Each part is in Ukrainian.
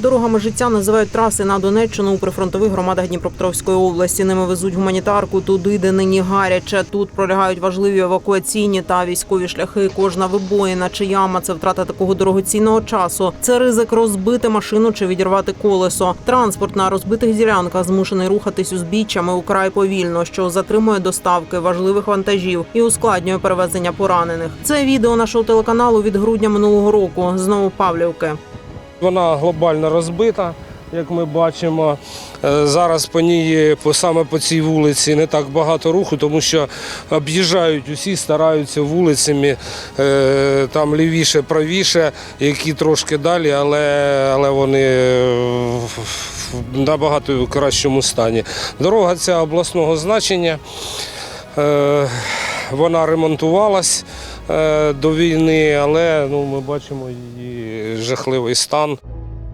Дорогами життя називають траси на Донеччину у прифронтових громадах Дніпропетровської області. Ними везуть гуманітарку туди, де нині гаряче. Тут пролягають важливі евакуаційні та військові шляхи. Кожна вибоїна чи яма це втрата такого дорогоцінного часу. Це ризик розбити машину чи відірвати колесо. Транспорт на розбитих ділянках змушений рухатись узбіччями украй повільно, що затримує доставки важливих вантажів і ускладнює перевезення поранених. Це відео нашого телеканалу від грудня минулого року. Знову Павлівки. Вона глобально розбита, як ми бачимо. Е, Зараз по ній, саме по цій вулиці, не так багато руху, тому що об'їжджають усі, стараються вулицями е, там лівіше, правіше, які трошки далі, але, але вони е, в набагато кращому стані. Дорога ця обласного значення. Вона ремонтувалась е, до війни, але ну, ми бачимо її жахливий стан.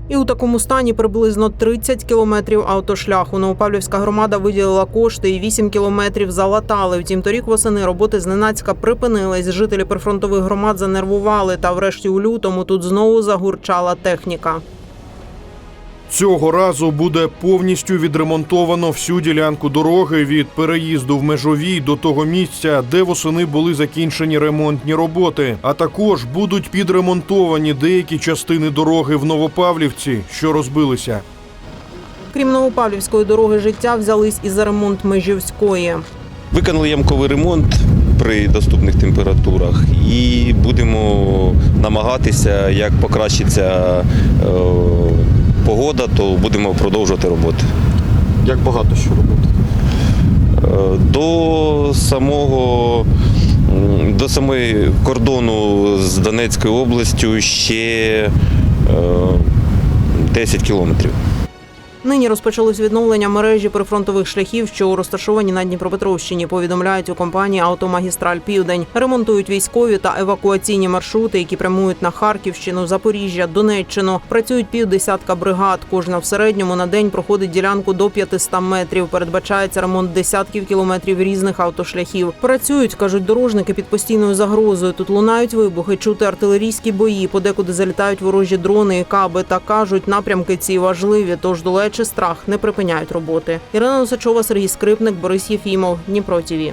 І у такому стані приблизно 30 кілометрів автошляху. Новопавлівська громада виділила кошти і 8 кілометрів залатали. Втім, торік восени роботи зненацька припинились. Жителі прифронтових громад занервували. Та врешті у лютому тут знову загурчала техніка. Цього разу буде повністю відремонтовано всю ділянку дороги від переїзду в межовій до того місця, де восени були закінчені ремонтні роботи. А також будуть підремонтовані деякі частини дороги в Новопавлівці, що розбилися. Крім Новопавлівської дороги життя, взялись і за ремонт Межівської. Виконали ямковий ремонт при доступних температурах і будемо намагатися, як покращиться е, погода, то будемо продовжувати роботи. Як багато що робити? Е, До самого до самої кордону з Донецькою областю ще е, 10 кілометрів. Нині розпочалось відновлення мережі прифронтових шляхів, що розташовані на Дніпропетровщині. Повідомляють у компанії Автомагістраль Південь. Ремонтують військові та евакуаційні маршрути, які прямують на Харківщину, Запоріжжя, Донеччину. Працюють півдесятка бригад. Кожна в середньому на день проходить ділянку до 500 метрів. Передбачається ремонт десятків кілометрів різних автошляхів. Працюють, кажуть дорожники, під постійною загрозою. Тут лунають вибухи, чути артилерійські бої. Подекуди залітають ворожі дрони і каби. Та кажуть, напрямки ці важливі, тож долаючи страх, не припиняють роботи. Ірина Носачова, Сергій Скрипник, Борис Єфімов, Дніпро ТІВІ.